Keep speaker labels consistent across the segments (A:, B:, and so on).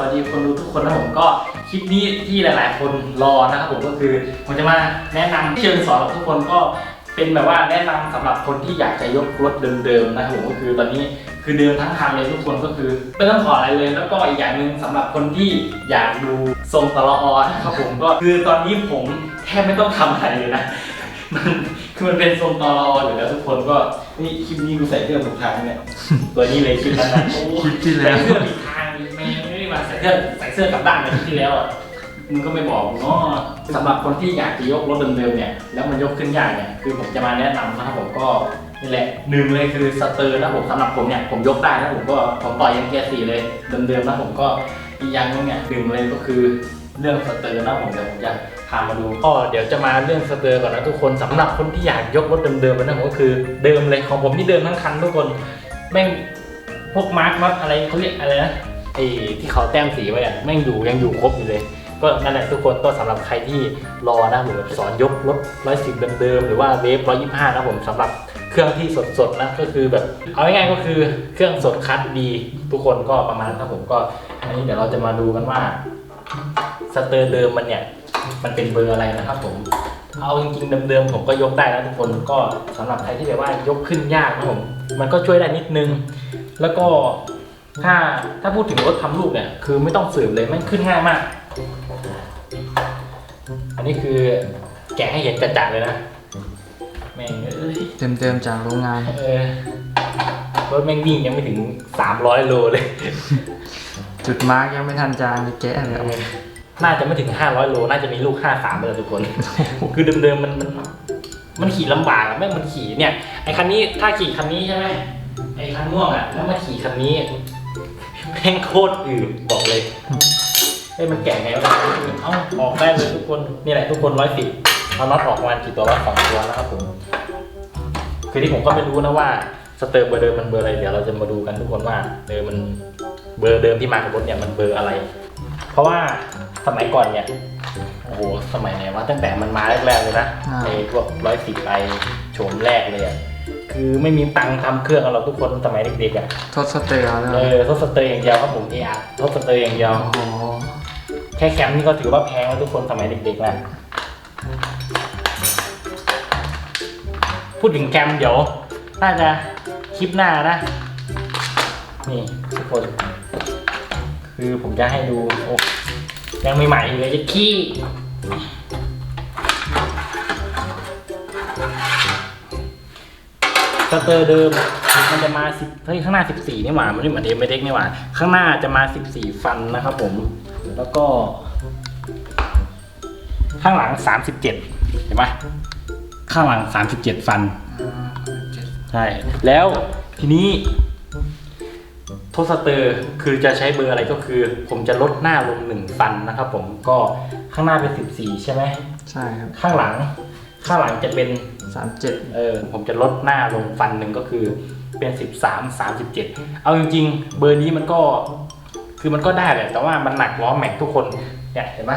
A: วัสดีคนดูทุกคนนะผมก็คลิปนี้ที่หลายๆ คนรอนะครับผมก็คือผมจะมาแนะนำเชิงสอนกับทุกคนก็เป็นแบบว่าแนะนำสำหรับคนที่อยากจะยกรถเดิมๆนะครับผมก็คือตอนนี้คือเดิมทั้งคันเลยทุกคนก็คือไม่ต้องขออะไรเลย แล้วก็อีกอย่างหนึ่งสำหรับคนที่อยากดูทรงตลออนะครับผมก็คือตอนนี้ผมแทบไม่ต้องทำอะไรเลยนะมันคือมันเป็นทรงตลออยู่แล้วทุกคนก็นี่คลิปนี้กูใส่เสื้อถูกทางเนี่ยตัวนี้เลยคลิปนั้นนะโอ้
B: คลิปที่แล้ว
A: ใส่เสื้อผิดทาง เสื้อใส่เสื้อกลับด้านในคลิปที่แล้วอะมึงก็ไม่บอกเนาะสำหรับคนที่อยากจะยกรถเดิมๆเนี่ยแล้วมันยกขึ้นยากเนี่ยคือผมจะมาแนะนำนะครับผมก็นี่แหละหนึ่งเลยคือสเตอร์นะผมสำหรับผมเนี่ยผมยกได้นะผมก็ผมต่อยังเกียร์สี่เลยเดิมๆนะผมก็อีกอย่างนึงเนี่ยหนึ่งเลยก็คือเรื่องสเตอร์นะผมเดี๋ยวผมจะพามาดูก็เดี๋ยวจะมาเรื่องสเตอร์ก่อนนะทุกคนสำหรับคนที่อยากยกรถเดิมๆนะผมก็คือเดิมเลยของผมนี่เดิมทั้งคันทุกคนแม่งพวกมาร์กมัดอะไรเขาเรียกอะไรนะ ไอ้ที่เขาแต้มสีไว้อะแม่งอยู่ยังอยู่ครบอยู่เลย ก็นั่นแหละทุกคนก็สำหรับใครที่รอนะผมสอนยกรถร้อยสิบเดิมๆหรือว่าเวฟร้อยยี่ห้านะผมสำหรับเครื่องที่สดๆนะก็คือแบบเอาง่ายๆก็คือเครื่องสดคัดดีทุกคนก็ประมาณนั้นครับผมก็อันนี้เดี๋ยวเราจะมาดูกันว่าสเตอร์เดิมมันเนี่ยมันเป็นเบอร์อะไรนะครับผมเอาจริงๆเดิมๆผมก็ยกได้นะทุกคนก็สำหรับใครที่แบบว่ายกขึ้นยากนะผมมันก็ช่วยได้นิดนึง แล้วก็ ถ้าถ้าพูดถึงรถทำลูกเนี่ยคือไม่ต้องสืบเลยมันขึ้นง่ายมาก อันนี้คือแกะให้เห็นจัดๆเลยนะแม่งเอ้ย
B: เต็มๆจากโรงงาน
A: เออรถแม่งวิ่งยังไม่ถึง 300 โลเลย
B: จุดมาร์กยังไม่ทันจางเลยแกะเลยเอา
A: น่าจะไม่ถึง 500 โล น่าจะมีลูก 53เลยทุกคน คือเดิมๆมันมันมันขี่ลำบากอะแม่งมันขี่เนี่ย ไอ้คันนี้ถ้าขี่คันนี้ใช่ไหมไอ้คันม่วงอะแล้วมาขี่คันนี้ แม่งโคตรอืดบอกเลยเอ้ยมันแก่ไงวะเอ้าออกได้เลยทุกคนนี่แหละทุกคนร้อยสิบเอาน็อตออกมากี่ตัวร้อยสองตัวนะครับผมคือที่ผมก็ไม่รู้นะว่าสเตอร์เบอร์เดิมมันเบอร์อะไรเดี๋ยวเราจะมาดูกันทุกคนว่าเออมันเบอร์เดิมที่มากับรถเนี่ยมันเบอร์อะไร เพราะว่าสมัยก่อนเนี่ยโอ้โหสมัยไหนวะตั้งแต่มันมาแรกๆเลยนะไอ้พวกร้อยสิบไอโฉมแรกเลยอะ คือไม่มีตังค์ทำเครื่องกันเราทุกคนสมัยเด็กๆอะ
B: ทดสเตอร์เล
A: เอยอทดสเตอร์อย่างเดียวครับผมเออะทดสเตอร์อย่างเดียว
B: โอ้โห
A: แค่แคมป์นี่ก็ถือว่าแพงแล้วทุกคนสมัยเด็กๆนะพูดถึงแคมป์เดี๋ยว น่าจะคลิปหน้านะ นี่ทุกคน คือผมจะให้ดู โอ้ยังใหม่ๆอยู่เลยจะขี้ สเตอร์เดิมมันจะมาสิบเฮ้ยข้างหน้าสิบสี่นี่หว่ามันไม่เหมือนเอ็มเด็กนี่หว่า ข้างหน้าจะมาสิบสี่ฟันนะครับผม แล้วก็ ข้างหลังสามสิบเจ็ดเห็นไหมข้างหลังสามสิบเจ็ดฟันใช่แล้วทีนี้โทสเตอร์คือจะใช้เบอร์อะไรก็คือ ผมจะลดหน้าลงหนึ่งฟันนะครับผมก็ข้างหน้าเป็นสิบสี่ใช่ไหม
B: ใช่ครับ
A: ข้างหลังข้างหลังจะเป็น
B: สามเจ็ด
A: เออผมจะลดหน้าลงฟันหนึ่งก็คือเป็นสิบสามสามสิบเจ็ดเอาจริงๆ เบอร์นี้มันก็คือมันก็ได้แหละแต่ว่ามันหนักล้อแม็กทุกคนเนี่ยเห็นไหม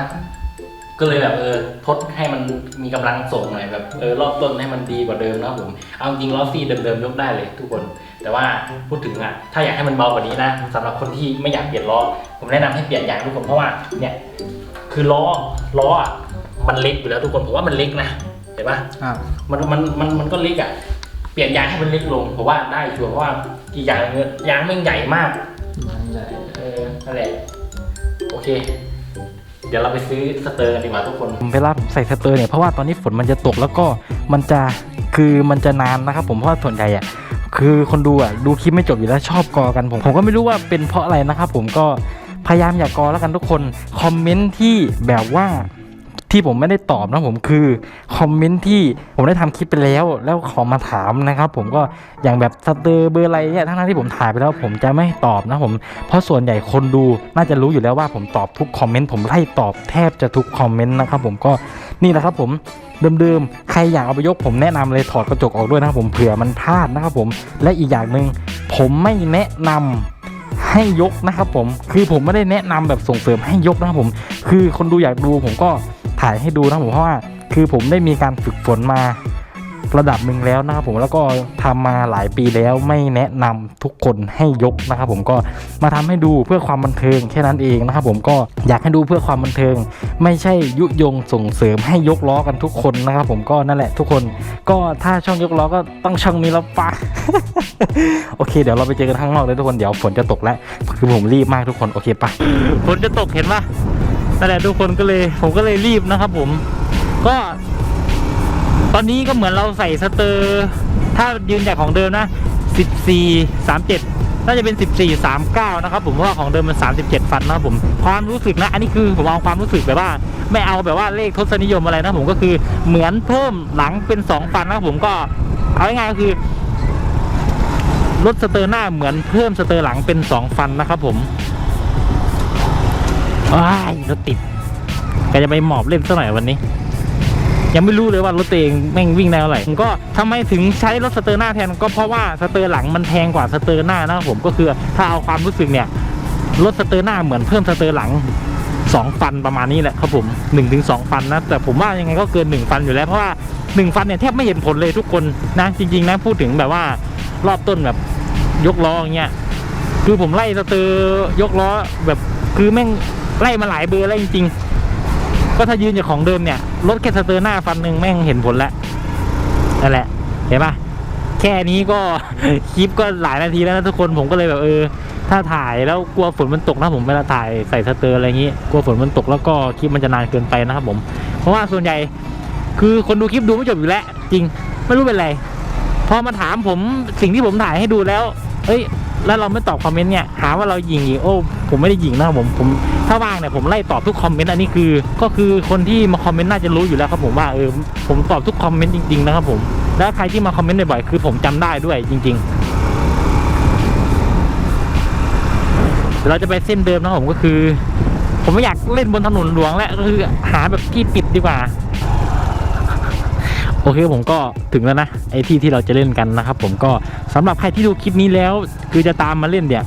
A: ก็เลยแบบเออทดให้มันมีกำลังส่งหน่อยแบบเออรอบต้นให้มันดีกว่าเดิมนะผมเอาจริงล้อซี่เดิมๆยกได้เลยทุกคน แต่ว่าพูดถึงอะถ้าอยากให้มันเบากว่านี้นะสำหรับคนที่ไม่อยากเปลี่ยนล้อผมแนะนำให้เปลี่ยนยางทุกคนเพราะว่าเนี่ยคือล้อล้ออะมันเล็กอยู่แล้วทุกคนผมว่ามันเล็กนะ ห็นปะ
B: ครับ
A: มันมันมันมันก็เล็กอะ เปลี่ยนยางให้มันเล็กลงเพราะว่าได้ชัวร์เพราะว่าอีกอย่างหนึงยางแม่งใหญ่มาก
B: ยังใหญ่
A: เออนั่นแหละโอเค เดี๋ยวเราไปซื้อสเตอร์กันดีกว่าทุกคน
C: เวลาผมใส่สเตอร์เนี่ยเพราะว่าตอนนี้ฝนมันจะตกแล้วก็มันจะคือมันจะนานนะครับผมเพราะว่าส่วนใหญ่อะคือคนดูอะดูคลิปไม่จบอยู่แล้วชอบกอกันผมผมก็ไม่รู้ว่าเป็นเพราะอะไรนะครับผมก็พยายามอย่ากกอแล้วกันทุกคนคอมเมนต์ที่แบบว่า ที่ผมไม่ได้ตอบนะผมคือคอมเมนต์ที่ผมได้ทำคลิปไปแล้ว แล้วขอมาถามนะครับ ผมก็อย่างแบบสเตอร์เบอร์อะไรเนี่ยทั้งที่ผมถ่ายไปแล้วผมจะไม่ตอบนะผมเพราะส่วนใหญ่คนดูน่าจะรู้อยู่แล้วว่าผมตอบทุกคอมเมนต์ผมไล่ตอบแทบจะทุกคอมเมนต์นะครับผมก็นี่แหละครับผมเดิมๆ ใครอยากเอาไปยกผมแนะนำเลยถอดกระจกออกด้วยนะครับผมเผื่อมันพลาดนะครับผม และอีกอย่างหนึ่งผมไม่แนะนำให้ยกนะครับผม คือผมไม่ได้แนะนำแบบส่งเสริมให้ยกนะครับผม คือคนดูอยากดูผมก็ ถ่ายให้ดูนะผมเพราะว่าคือผมได้มีการฝึกฝนมา
A: ระดับหนึ่งแล้วนะครับผมแล้วก็ทำมาหลายปีแล้วไม่แนะนำทุกคนให้ยกนะครับผมก็มาทำให้ดูเพื่อความบันเทิงแค่นั้นเองนะครับผมก็อยากให้ดูเพื่อความบันเทิง ไม่ใช่ยุยงส่งเสริมให้ยกล้อกันทุกคนนะครับผมก็นั่นแหละทุกคน ก็ถ้าช่องยกล้อก็ต้องช่องนี้แล้วปะโอเค เดี๋ยวเราไปเจอกันข้างนอกเลยทุกคนเดี๋ยวฝนจะตกแล้วคือผมรีบมากทุกคนโอเคปะฝนจะตกเห็นปะ นั่นแหละทุกคนก็เลยผมก็เลยรีบนะครับผมก็ ตอนนี้ก็เหมือนเราใส่สเตอร์ ถ้ายืนจากของเดิมนะ 14 37 น่าจะเป็น 14 39 นะครับผมเพราะว่าของเดิมมัน 37 ฟันนะครับผมความรู้สึกนะ อันนี้คือผมเอาความรู้สึกแบบว่า ไม่เอาแบบว่าเลขทศนิยมอะไรนะผมก็คือเหมือนเพิ่มหลังเป็น 2 ฟันนะครับผมก็เอาง่ายๆก็คือลดสเตอร์หน้าเหมือนเพิ่มสเตอร์หลังเป็น 2 ฟันนะครับผม ว้ายรถติดก็จะไปหมอบเล่นซะหน่อยวันนี้ ยังไม่รู้เลยว่ารถตัวเองแม่งวิ่งได้เท่าไหร่ผมก็ทำไมถึงใช้รถสเตอร์หน้าแทนก็เพราะว่าสเตอร์หลังมันแพงกว่าสเตอร์หน้านะครับผมก็คือถ้าเอาความรู้สึกเนี่ยรถสเตอร์หน้าเหมือนเพิ่มสเตอร์หลังสองฟันประมาณนี้แหละครับผมหนึ่งถึงสองฟันนะแต่ผมว่ายังไงก็เกินหนึ่งฟันอยู่แล้วเพราะว่าหนึ่งฟันเนี่ยแทบไม่เห็นผลเลยทุกคนนะจริงๆนะพูดถึงแบบว่ารอบต้นแบบยกล้ออย่างเงี้ยคือผมไล่สเตอร์ยกล้อแบบคือแม่ง ไล่มาหลายเบอร์แล้วจริง ๆ ก็ถ้ายืนจากของเดิมเนี่ยลดแค่สเตอร์หน้าฟันหนึ่งแม่งเห็นผลแล้วนั่นแหละ เห็นปะแค่นี้ก็คลิปก็หลายนาทีแล้วนะทุกคนผมก็เลยแบบเออ ถ้าถ่ายแล้วกลัวฝนมันตกนะผมเวลาถ่ายใส่สเตอร์อะไรอย่างงี้ กลัวฝนมันตกแล้วก็คลิปมันจะนานเกินไปนะครับผม เพราะว่าส่วนใหญ่คือคนดูคลิปดูไม่จบอยู่แล้ว จริง ไม่รู้เป็นไร พอมาถามผมสิ่งที่ผมถ่ายให้ดูแล้ว เอ้ย แล้วเราไม่ตอบคอมเมนต์เนี่ยหาว่าเราหยิงอีกโอ้ผมไม่ได้หยิงนะครับผมผมถ้าว่างเนี่ยผมไล่ตอบทุกคอมเมนต์อันนี้คือ ก็คือคนที่มาคอมเมนต์น่าจะรู้อยู่แล้วครับผมว่าเออผมตอบทุกคอมเมนต์จริงๆนะครับผมแล้วใครที่มาคอมเมนต์บ่อยๆคือผมจำได้ด้วยจริง ๆเราจะไปเส้นเดิมนะผมก็คือ ผมไม่อยากเล่นบนถนนหลวงแล้วก็คือหาแบบที่ปิดดีกว่า โอเคผมก็ถึงแล้วนะไอที่ที่เราจะเล่นกันนะครับ ผมก็สำหรับใครที่ดูคลิปนี้แล้ว คือจะตามมาเล่นเนี่ย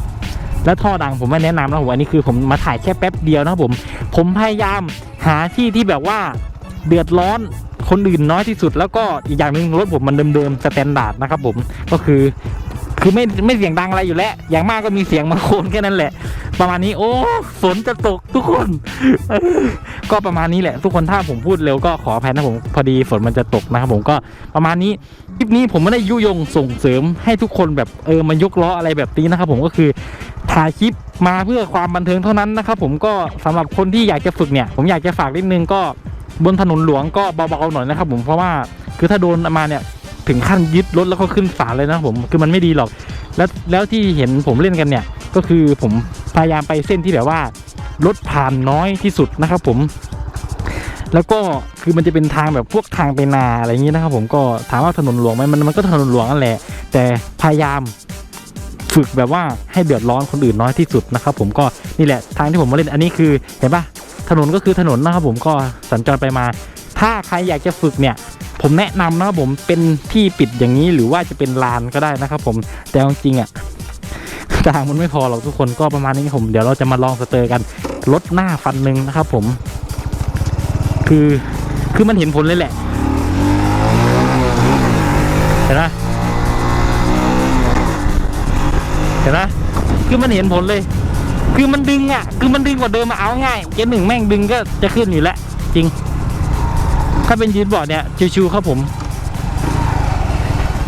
A: แล้วท่อดังผมไม่แนะนำนะผมอันนี้คือผมมาถ่ายแค่แป๊บเดียวนะครับผม ผมพยายามหาที่ที่แบบว่าเดือดร้อนคนอื่นน้อยที่สุด แล้วก็อีกอย่างหนึ่งรถผมมันเดิมๆสแตนดาร์ดนะครับผมก็คือคือไม่ไม่เสียงดังอะไรอยู่แล้ว อย่างมากก็มีเสียงมาโคนแค่นั้นแหละ ประมาณนี้โอ้ฝนจะตกทุกคน ก็ประมาณนี้แหละทุกคนถ้าผมพูดเร็วก็ขออภัยนะผมพอดีฝนมันจะตกนะครับผมก็ประมาณนี้คลิปนี้ผมไม่ได้ยุยงส่งเสริมให้ทุกคนแบบเออมายกล้ออะไรแบบนี้นะครับผมก็คือถ่ายคลิปมาเพื่อความบันเทิงเท่านั้นนะครับผมก็สำหรับคนที่อยากจะฝึกเนี่ย ผมอยากจะฝากนิดนึงก็บนถนนหลวงก็เบาๆหน่อยนะครับผมเพราะว่าคือถ้าโดนมาเนี่ยถึงขั้นยึดรถแล้วก็ขึ้นศาลเลยนะผมคือมันไม่ดีหรอก แล้วแล้วที่เห็นผมเล่นกันเนี่ย ก็คือผมพยายามไปเส้นที่แบบว่า รถผ่านน้อยที่สุดนะครับผม แล้วก็คือมันจะเป็นทางแบบพวกทางไปนาอะไรอย่างนี้นะครับผมก็ถามว่าถนนหลวงไหมมันมันก็ถนนหลวงนั่นแหละ แต่พยายามฝึกแบบว่าให้เดือดร้อนคนอื่นน้อยที่สุดนะครับผมก็นี่แหละทางที่ผมมาเล่นอันนี้คือเห็นปะถนนก็คือถนนนะครับผมก็สัญจรไปมา ถ้าใครอยากจะฝึกเนี่ยผมแนะนำนะครับผมเป็นที่ปิดอย่างนี้หรือว่าจะเป็นลานก็ได้นะครับผมแต่จริงๆอะทางมันไม่พอหรอกทุกคนก็ประมาณนี้ผมเดี๋ยวเราจะมาลองสเตอร์กัน ลดหน้าฟันหนึ่งนะครับผม คือคือมันเห็นผลเลยแหละ เห็นไหมเห็นไหมคือมันเห็นผลเลย คือมันดึงอะ คือมันดึงกว่าเดิมมาเอาง่ายเกียร์หนึ่งแม่งดึงก็จะขึ้นอยู่แล้วจริง ถ้าเป็นยืนบอร์ดเนี่ยชิวๆครับผม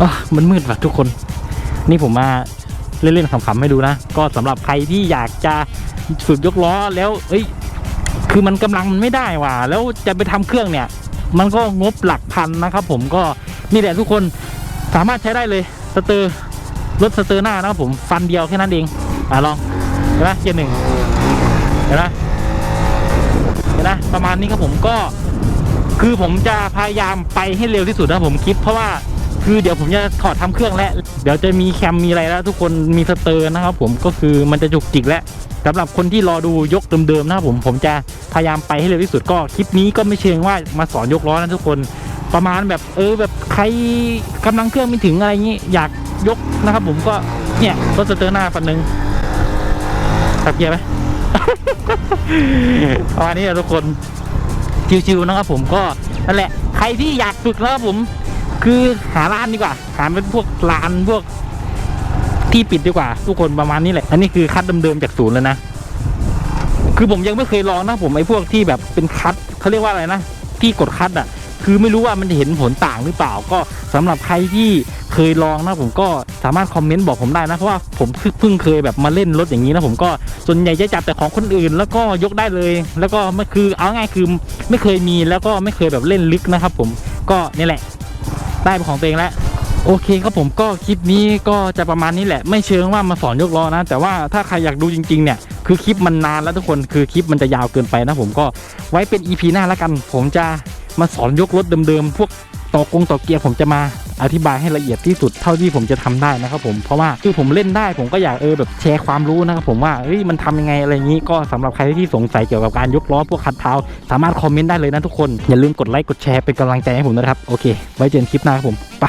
A: อะมันมืดว่ะทุกคน นี่ผมมา เล่นๆขำๆให้ดูนะ ก็สำหรับใครที่อยากจะฝึกยกล้อแล้วเอ้ยคือมันกำลังมันไม่ได้ว่ะแล้วจะไปทำเครื่องเนี่ย มันก็งบหลักพันนะครับ ผมก็นี่แหละทุกคนสามารถใช้ได้เลยสเตอร์รถสเตอร์หน้านะครับผมฟันเดียวแค่นั้นเองอะลองเห็นไหมเกียร์หนึ่งเห็นไหมเห็นไหมประมาณนี้ครับผมก็ คือผมจะพยายามไปให้เร็วที่สุดนะผมคิดเพราะว่า คือเดี๋ยวผมจะถอดทำเครื่องแล้วเดี๋ยวจะมีแคมมีอะไรแล้ว ทุกคนมีสเตอร์นะครับ ผมก็คือมันจะจุกจิกแล้วสำหรับคนที่รอดูยกเดิมๆนะครับผมผมจะพยายามไปให้เร็วที่สุดก็คลิปนี้ก็ไม่เชิงว่ามาสอนยกล้อนะทุกคนประมาณแบบเออแบบใครกำลังเครื่องไม่ถึงอะไรอย่างนี้อยากยกนะครับ ผมก็เนี่ยรถสเตอร์หน้าฟันหนึ่งขับเกียร์ไหมประมาณนี้แหละทุกคนชิวๆนะครับผมก็นั่นแหละ ใครที่อยากฝึกนะครับผม คือหาร้านดีกว่า หาเป็นพวกร้านพวกที่ปิดดีกว่า ทุกคนประมาณนี้แหละ อันนี้คือคัดเดิมๆจากศูนย์เลยนะ คือผมยังไม่เคยลองนะผมไอ้พวกที่แบบเป็นคัดเขาเรียกว่าอะไรนะ ที่กดคัดอะ คือไม่รู้ว่ามันจะเห็นผลต่างหรือเปล่า ก็สำหรับใครที่เคยลองนะผมก็สามารถคอมเมนต์บอกผมได้นะ เพราะว่าผมเพิ่งเคยแบบมาเล่นรถอย่างนี้นะผมก็ส่วนใหญ่จะจับแต่ของคนอื่น แล้วก็ยกได้เลย แล้วก็ไม่คือเอาง่ายคือไม่เคยมีแล้วก็ไม่เคยแบบเล่นลึกนะครับ ผมก็นี่แหละ ได้เป็นของตัวเองแล้วโอเคครับผมก็คลิปนี้ก็จะประมาณนี้แหละ ไม่เชิงว่ามาสอนยกล้อนะ แต่ว่าถ้าใครอยากดูจริงๆเนี่ยคือคลิปมันนานแล้วทุกคนคือคลิปมันจะยาวเกินไปนะผมก็ไว้เป็น EP หน้าแล้วกัน ผมจะมาสอนยกรถเดิมๆพวกต่อกงต่อเกียร์ผมจะมา อธิบายให้ละเอียดที่สุดเท่าที่ผมจะทำได้นะครับผมเพราะว่าคือผมเล่นได้ผมก็อยากเออแบบแชร์ความรู้นะครับผมว่าเฮ้ยมันทำยังไงอะไรอย่างนี้ก็สำหรับใครที่สงสัยเกี่ยวกับการยกล้อพวกคัดเท้า สามารถคอมเมนต์ได้เลยนะทุกคนอย่าลืมกดไลค์กดแชร์เป็นกำลังใจให้ผมนะครับโอเค ไว้เจอกันคลิปหน้าครับผมไป